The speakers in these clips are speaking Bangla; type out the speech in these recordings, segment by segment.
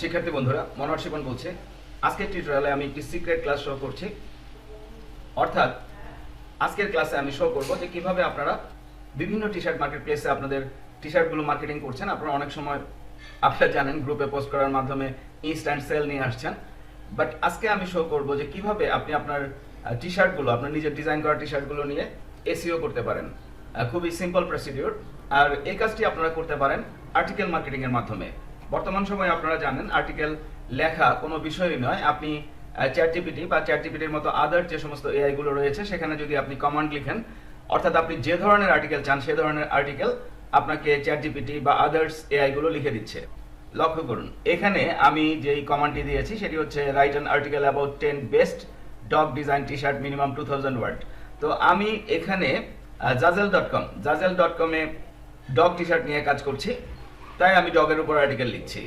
শিক্ষার্থী বন্ধুরা, মনোহর শিবন বলছে, আজকের টিউটোরিয়ালে আমি একটি সিক্রেট ক্লাস শো করছি। অর্থাৎ, আজকের ক্লাসে আমি শো করব যে কীভাবে আপনারা বিভিন্ন টি শার্ট মার্কেট প্লেসে আপনাদের টি শার্টগুলো মার্কেটিং করছেন। আপনারা অনেক সময় আপনারা জানেন গ্রুপে পোস্ট করার মাধ্যমে ইনস্ট্যান্ট সেল নিয়ে আসছেন। বাট আজকে আমি শো করব যে কীভাবে আপনি আপনার টি শার্টগুলো আপনার নিজের ডিজাইন করা টি শার্টগুলো নিয়ে এসিও করতে পারেন। খুবই সিম্পল প্রসিডিওর আর এই কাজটি আপনারা করতে পারেন আর্টিকেল মার্কেটিং এর মাধ্যমে। বর্তমান সময়ে আপনারা জানেন আর্টিকেল লেখা কোনো বিষয়ই নয়। আপনি চ্যাট জিপিটি বা চ্যাট জিপিটির মতো আদার যে সমস্ত এআই গুলো রয়েছে, সেখানে যদি আপনি কমান্ড লিখেন, অর্থাৎ আপনি যে ধরনের আর্টিকেল চান, সে ধরনের আর্টিকেল আপনাকে চ্যাট জিপিটি বা আদার্স এআই গুলো লিখে দিচ্ছে। লক্ষ্য করুন, এখানে আমি যেই কমান্ডটি দিয়েছি, সেটি হচ্ছে write an article about ten best dog design T shirt minimum two thousand word তো আমি এখানে Zazzle dot com Zazzle dot কমে ডগ টি শার্ট নিয়ে কাজ করছি। তাই আমি ডগের উপর আর্টিকেল লিখছি।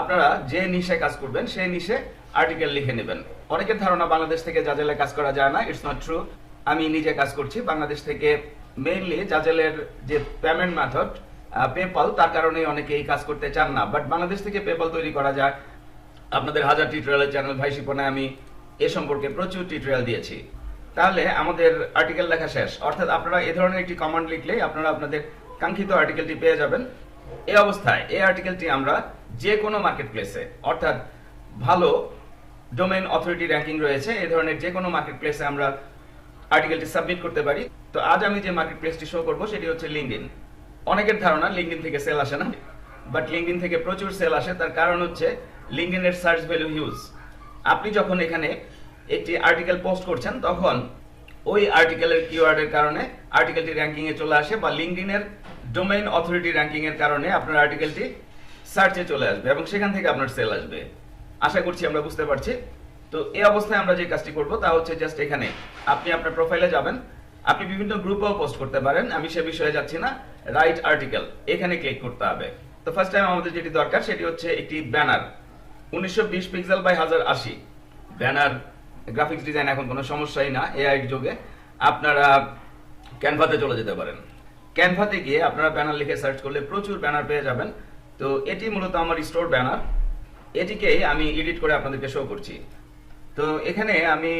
আপনারা যে নিশে কাজ করবেন, সেই নিশে আর্টিকেল লিখে নেবেন। অনেকের ধারণা বাংলাদেশ থেকে জাজেলে কাজ করা যায় না ইটস নট ট্রু আমি নিজে কাজ করছি, বাংলাদেশ থেকে মেইনলি জাজেলের যে পেমেন্ট মেথড পেপাল তার কারণে অনেকে এই কাজ করতে চান না। বাট বাংলাদেশ থেকে পেপাল তৈরি করা যায়। আপনাদের হাজার টিউটোরিয়ালের চ্যানেল ভাই শিপনে আমি এ সম্পর্কে প্রচুর টিউটোরিয়াল দিয়েছি। তাহলে আমাদের আর্টিকেল লেখা শেষ। অর্থাৎ আপনারা এ ধরনের একটি কমান্ড লিখলেই আপনারা আপনাদের কাঙ্ক্ষিত আর্টিকেলটি পেয়ে যাবেন। এই অবস্থায় এই আর্টিকেলটি আমরা যে কোনো মার্কেট প্লেসে অর্থাৎ ভালো ডোমেন অথরিটি র্যাঙ্কিং রয়েছে এই ধরনের যে কোনো মার্কেট প্লেসে আমরা আর্টিকেলটি সাবমিট করতে পারি। তো আজ আমি যে মার্কেট প্লেসটি শো করব সেটি হচ্ছে লিঙ্কডিন অনেকের ধারণা লিঙ্কডিন থেকে সেল আসে না বাট লিঙ্কডিন থেকে প্রচুর সেল আসে। তার কারণ হচ্ছে লিঙ্কডিনের সার্চ ভ্যালু হিউজ আপনি যখন এখানে একটি আর্টিকেল পোস্ট করছেন, তখন ওই আর্টিকেলের কিওয়ার্ডের কারণে আর্টিকেলটি র্যাঙ্কিং এ চলে আসে, বা লিঙ্কডিনের ডোমেইন অথরিটি র্যাঙ্কিং এর কারণে আপনার আর্টিকেলটি সার্চে চলে আসবে এবং সেখান থেকে আপনার সেল আসবে। আশা করছি আমরা বুঝতে পারছি। তো এই অবস্থায় আমরা যে কাজটি করব তা হচ্ছে জাস্ট এখানে আপনি আপনার প্রোফাইলে যাবেন। আপনি বিভিন্ন গ্রুপেও পোস্ট করতে পারেন। আমি সে বিষয়ে যাচ্ছি না। রাইট আর্টিকেল এখানে ক্লিক করতে হবে। তো ফার্স্ট টাইম আমাদের যেটি দরকার সেটি হচ্ছে একটি ব্যানার উনিশশো বিশ পিক্সেল বাই হাজার আশি। ব্যানার গ্রাফিক্স ডিজাইন এখন কোনো সমস্যাই না এআই যুগে। আপনারা ক্যানভাতে চলে যেতে পারেন। ক্যানভাতে গিয়ে আপনারা ব্যানার লিখে সার্চ করলে প্রচুর ব্যানার পেয়ে যাবেন। তো এটি মূলত আমার স্টোর ব্যানার। এটিকেই আমি এডিট করে আপনাদেরকে শো করছি। তো এখানে আমি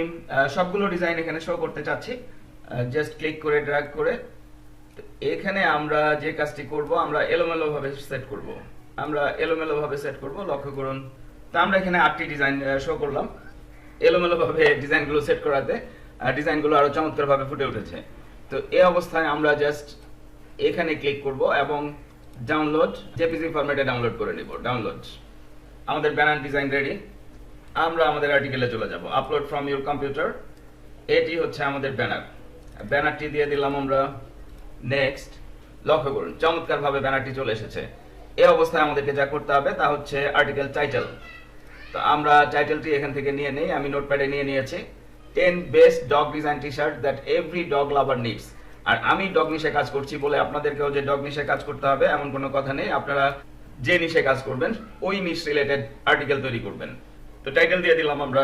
সবগুলো ডিজাইন এখানে শো করতে চাচ্ছি। জাস্ট ক্লিক করে ড্র্যাগ করে। এখানে আমরা যে কাজটি করব, আমরা এলোমেলো ভাবে সেট করব। আমরা এলোমেলো ভাবে সেট করব, লক্ষ্য করুন। তো আমরা এখানে আটটি ডিজাইন শো করলাম। এলোমেলো ভাবে ডিজাইনগুলো সেট করাতে ডিজাইনগুলো আরও চমৎকার ভাবে ফুটে উঠেছে। তো এই অবস্থায় আমরা জাস্ট এখানে ক্লিক করব এবং ডাউনলোড জেপিজি ফরম্যাটে ডাউনলোড করে নিব ডাউনলোড আমাদের ব্যানার ডিজাইন রেডি আমরা আমাদের আর্টিকেলে চলে যাব। আপলোড ফ্রম ইউর কম্পিউটার এটি হচ্ছে আমাদের ব্যানার ব্যানারটি দিয়ে দিলাম আমরা। নেক্সট লক্ষ্য করুন চমৎকার ভাবে ব্যানারটি চলে এসেছে। এই অবস্থায় আমাদেরকে যা করতে হবে তা হচ্ছে আর্টিকেল টাইটেল তো আমরা টাইটেলটি এখান থেকে নিয়ে নেই, আমি নোটপ্যাডে নিয়ে নিয়েছি। Ten best dog design T shirt that every dog lover needs আর আমি ডগ নিশে কাজ করছি বলে আপনাদেরকেও যে ডগ নিশে কাজ করতে হবে, এমন কোনো কথা নেই। আপনারা যে নিশে কাজ করবেন, ওই নিশ রিলেটেড আর্টিকেল তৈরি করবেন। তো টাইটেল দিয়ে দিলাম আমরা।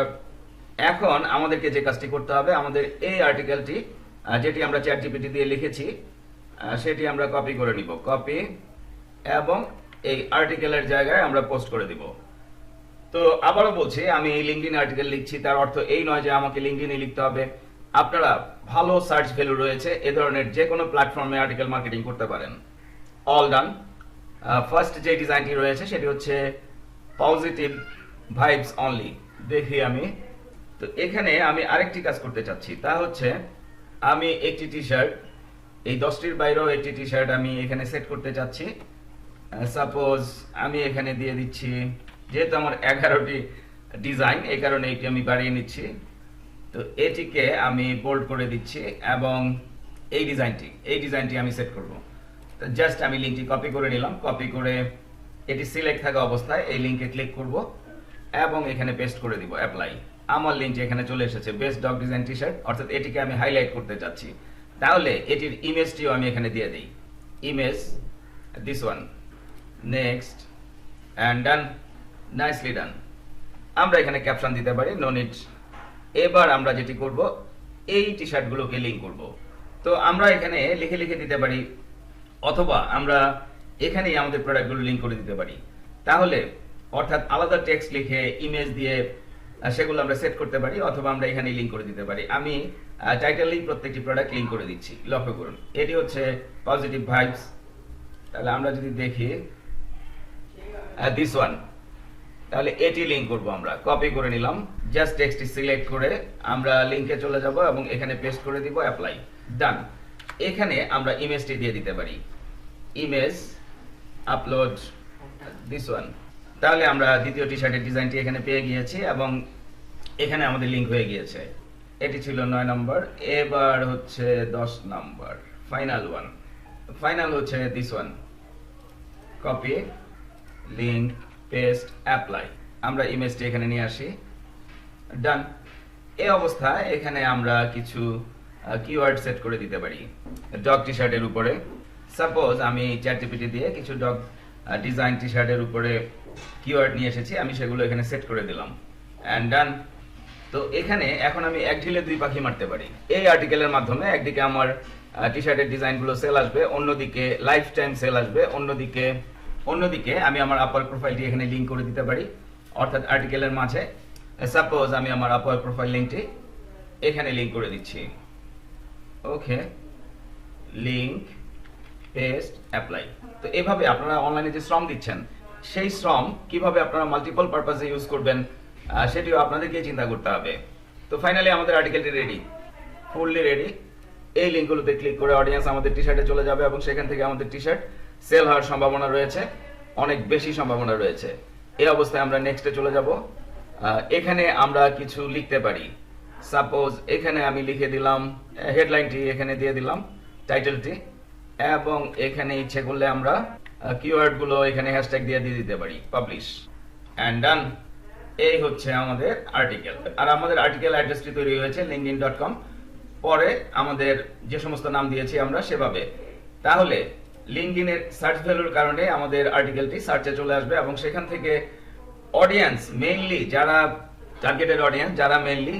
এখন আমাদেরকে যে কাজটি করতে হবে, আমাদের এই আর্টিকেলটি যেটি আমরা চ্যাট জিপিটি দিয়ে লিখেছি সেটি আমরা কপি করে নিব। কপি এবং এই আর্টিকেলের জায়গায় আমরা পোস্ট করে দিব। তো আবারও বলছি, আমি এই লিঙ্কডিন আর্টিকেল লিখছি, তার অর্থ এই নয় যে আমাকে লিঙ্কডিনে লিখতে হবে। আপনারা ভালো সার্চ ভ্যালু রয়েছে, এ ধরনের যে কোনো প্ল্যাটফর্মে আর্টিকেল মার্কেটিং করতে পারেন। অল ডান ফার্স্ট যে ডিজাইনটি রয়েছে, সেটি হচ্ছে পজিটিভ ভাইবস অনলি দেখি আমি। তো এখানে আমি আরেকটি কাজ করতে চাচ্ছি। তা হচ্ছে, আমি একটি টি শার্ট এই দশটির বাইরেও একটি টি শার্ট আমি এখানে সেট করতে চাচ্ছি। সাপোজ আমি এখানে দিয়ে দিচ্ছি, যেহেতু আমার এগারোটি ডিজাইন এই কারণে এটি আমি বাড়িয়ে নিচ্ছি। তো এটিকে আমি বোল্ড করে দিচ্ছি এবং এই ডিজাইনটি এই ডিজাইনটি আমি সেট করব। তো জাস্ট আমি লিঙ্কটি কপি করে নিলাম। কপি করে এটি সিলেক্ট থাকা অবস্থায় এই লিঙ্কে ক্লিক করব এবং এখানে পেস্ট করে দিব অ্যাপ্লাই আমার লিঙ্ক এখানে চলে এসেছে best dog design T shirt অর্থাৎ এটিকে আমি হাইলাইট করতে চাচ্ছি। তাহলে এটির ইমেজটিও আমি এখানে দিয়ে দিই। Image this one next and done nicely done আমরা এখানে ক্যাপশন দিতে পারি নো নিড এবার আমরা যেটি করব, এই টি শার্টগুলোকে লিঙ্ক করব। তো আমরা এখানে লিখে লিখে দিতে পারি, অথবা আমরা এখানেই আমাদের প্রোডাক্টগুলো লিঙ্ক করে দিতে পারি। তাহলে, অর্থাৎ আলাদা টেক্সট লিখে ইমেজ দিয়ে সেগুলো আমরা সেট করতে পারি, অথবা আমরা এখানে লিঙ্ক করে দিতে পারি। আমি টাইটেলেই প্রত্যেকটি প্রোডাক্ট লিঙ্ক করে দিচ্ছি, লক্ষ্য করুন। এটি হচ্ছে পজিটিভ ভাইবস তাহলে আমরা যদি দেখি দিস ওয়ান তাহলে এটি লিঙ্ক করব আমরা। কপি করে নিলাম। জাস্ট টেক্সটটি সিলেক্ট করে আমরা লিঙ্কে চলে যাব এবং এখানে পেস্ট করে দিব অ্যাপ্লাই ডান এখানে আমরা ইমেজটি দিয়ে দিতে পারি। ইমেজ আপলোড দিস ওয়ান তাহলে আমরা দ্বিতীয় টি শার্টের ডিজাইনটি এখানে পেয়ে গিয়েছি এবং এখানে আমাদের লিঙ্ক হয়ে গিয়েছে। এটি ছিল নয় নম্বর। এবার হচ্ছে দশ নম্বর। ফাইনাল ওয়ান ফাইনাল হচ্ছে this one copy link paste apply আমরা ইমেজটি এখানে নিয়ে আসি। ডান এই অবস্থায় এখানে আমরা কিছু কিওয়ার্ড সেট করে দিতে পারি। ডগ টি শার্টের উপরে। সাপোজ আমি চ্যাটজিপিটি দিয়ে কিছু ডগ ডিজাইন টি শার্টের উপরে কিওয়ার্ড নিয়ে এসেছি, আমি সেগুলো এখানে সেট করে দিলাম। অ্যান্ড ডান তো এখানে এখন আমি এক ঢিলে দুই পাখি মারতে পারি। এই আর্টিকেলের মাধ্যমে একদিকে আমার টি শার্টের ডিজাইনগুলো সেল আসবে, অন্যদিকে লাইফ টাইম সেল আসবে, অন্যদিকে অন্যদিকে আমি আমার আপার প্রোফাইলটি এখানে লিঙ্ক করে দিতে পারি। অর্থাৎ আর্টিকেলের মাঝে। সাপোজ আমি আমার আপার প্রোফাইল লিঙ্কটি এখানে লিঙ্ক করে দিচ্ছি। ওকে লিঙ্ক পেস্ট অ্যাপ্লাই তো এভাবে আপনারা অনলাইনে যে শ্রম দিচ্ছেন, সেই শ্রম কীভাবে আপনারা মাল্টিপল পারপাসে ইউজ করবেন সেটিও আপনাদেরকে চিন্তা করতে হবে। তো ফাইনালি আমাদের আর্টিকেলটি রেডি ফুললি রেডি এই লিঙ্কগুলোতে ক্লিক করে অডিয়েন্স আমাদের টি শার্টে চলে যাবে এবং সেখান থেকে আমাদের টি শার্ট সেল হওয়ার সম্ভাবনা রয়েছে, অনেক বেশি সম্ভাবনা রয়েছে। এই অবস্থায় আমরা নেক্সটে চলে যাব। এখানে আমরা কিছু লিখতে পারি। সাপোজ এখানে আমি লিখে দিলাম হেডলাইনটি এখানে দিয়ে দিলাম টাইটেলটি এবং এখানে ইচ্ছে করলে আমরা কিওয়ার্ডগুলো এখানে হ্যাশট্যাগ দিয়ে দিয়ে দিতে পারি পাবলিশ অ্যান্ড ডান এই হচ্ছে আমাদের আর্টিকেল আর আমাদের আর্টিকেল অ্যাড্রেসটি তৈরি হয়েছে লিঙ্কডিন ডট কম পরে আমাদের যে সমস্ত নাম দিয়েছি আমরা সেভাবে। তাহলে লিঙ্কডিনের সার্চ ভ্যালুর কারণে আমাদের আর্টিকেলটি সার্চে চলে আসবে এবং সেখান থেকে অডিয়েন্স মেইনলি যারা টার্গেটেড অডিয়েন্স যারা মেইনলি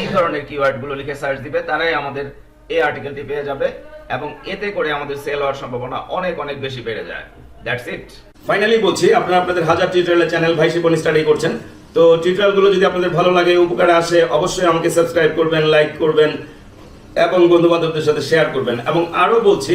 এই ধরনের কিওয়ার্ডগুলো লিখে সার্চ দিবে, তারাই আমাদের এই আর্টিকেলটি পেয়ে যাবে এবং এতে করে আমাদের সেল হওয়ার সম্ভাবনা অনেক অনেক বেশি বেড়ে যায়। দ্যাটস ইট ফাইনালি বলছি, আপনারা আপনাদের হাজার টিউটোরিয়ালের চ্যানেল ভাই শিপন স্টাডি করছেন। তো টিউটোরিয়ালগুলো যদি আপনাদের ভালো লাগে, উপকারে আসে, অবশ্যই আমাকে সাবস্ক্রাইব করবেন লাইক করবেন এবং বন্ধু বান্ধবদের সাথে শেয়ার করবেন। এবং আরও বলছি